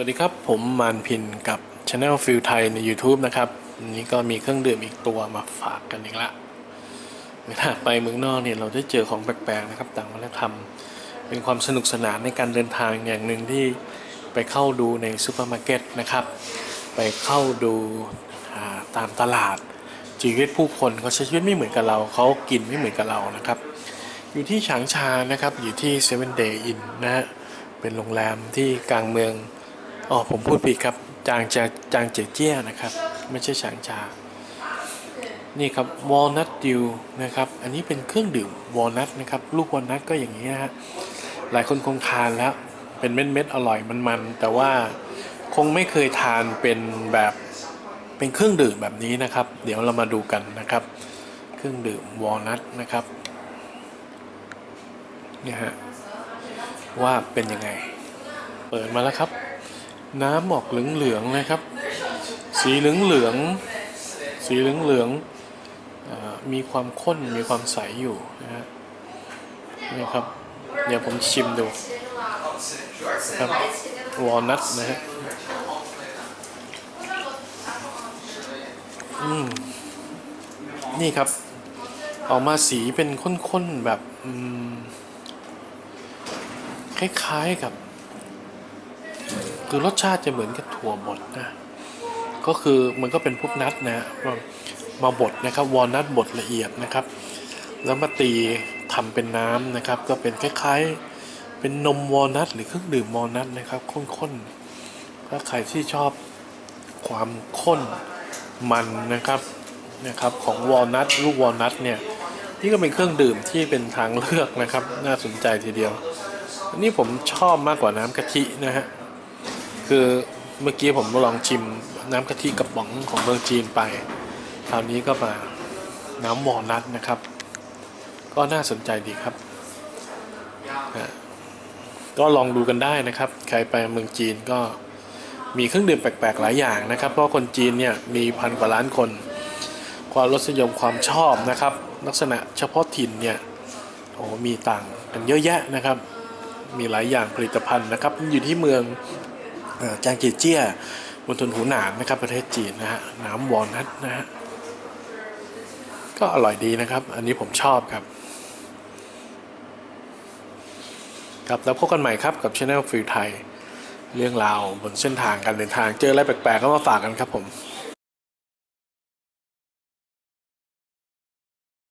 สวัสดีครับ ผมมานพินกับ Channel f i l ไทยใน YouTube นะครับวันนี้ก็มีเครื่องดื่มอีกตัวมาฝากกันอีกละเวลาไปเมืองนอกเนี่ยเราได้เจอของแปลกๆนะครับ ต่างวัฒนธรรม เป็นความสนุกสนานในการเดินทางอย่างหนึ่งที่ไปเข้าดูในซูเปอร์มาร์เก็ตนะครับ ไปเข้าดูาตามตลาดชีวิตผู้คนเขาใช้ชีวิตไม่เหมือนกับเราเขากินไม่เหมือนกับเรานะครับ อยู่ที่ฉางชานะครับอยู่ที่ Seven Day Inn นะฮะเป็นโรงแรมที่กลางเมือง อ๋อผมพูดผิดครับ จางจางจางเจียเจี้ยนะครับ ไม่ใช่ฉางชา นี่ครับวอลนัทดิวนะครับ อันนี้เป็นเครื่องดื่มวอลนัทนะครับ ลูกวอลนัทก็อย่างนี้นะฮะ หลายคนคงทานแล้ว เป็นเม็ดๆอร่อยมันๆ แต่ว่าคงไม่เคยทานเป็นแบบเป็นเครื่องดื่มแบบนี้นะครับ เดี๋ยวเรามาดูกันนะครับ เครื่องดื่มวอลนัทนะครับเนี่ยฮะว่าเป็นยังไง เปิดมาแล้วครับ น้ำออกเหลืองๆนะครับ สีเหลืองๆสีเหลืองๆมีความข้นมีความใสอยู่นะฮะนี่ครับเดี๋ยวผมชิมดูครับวอลนัทนะฮะอืมนี่ครับ ออกมาสีเป็นข้นๆแบบคล้ายๆกับ คือรสชาติจะเหมือนกับถั่วบดนะ ก็คือมันก็เป็นพวกนัทนะ มาบดนะครับวอลนัทบดละเอียดนะครับ แล้วมาตีทำเป็นน้ำนะครับ ก็เป็นคล้ายๆ เป็นนมวอลนัทหรือเครื่องดื่มวอลนัทนะครับข้นๆถ้าใครที่ชอบความข้นมันนะครับนะครับของวอลนัทลูกวอลนัทเนี่ยนี่ก็เป็นเครื่องดื่มที่เป็นทางเลือกนะครับ น่าสนใจทีเดียว อันนี้ผมชอบมากกว่าน้ำกะทินะฮะ คือเมื่อกี้ผมลองชิมน้ำกะทิกระป๋องของเมืองจีนไป คราวนี้ก็มาน้ำวอลนัทนะครับ ก็น่าสนใจดีครับ ก็ลองดูกันได้นะครับ ใครไปเมืองจีนก็มีเครื่องดื่มแปลกๆหลายอย่างนะครับ เพราะคนจีนเนี่ยมีพันกว่าล้านคน ความรสนิยมความชอบนะครับ ลักษณะเฉพาะถิ่นเนี่ยโอ้มีต่างกันเยอะแยะนะครับ มีหลายอย่างผลิตภัณฑ์นะครับ อยู่ที่เมือง จางเจียเจี้ยมณฑลหูหนานนะครับประเทศจีนนะฮะน้ำวอลนัทนะฮะก็อร่อยดีนะครับ อันนี้ผมชอบครับ ครับแล้วพบกันใหม่ครับกับช anel ฟิลไทยเรื่องราวบนเส้นทางการเดินทางเจออะไรแปลกๆก็มาฝากกันครับผม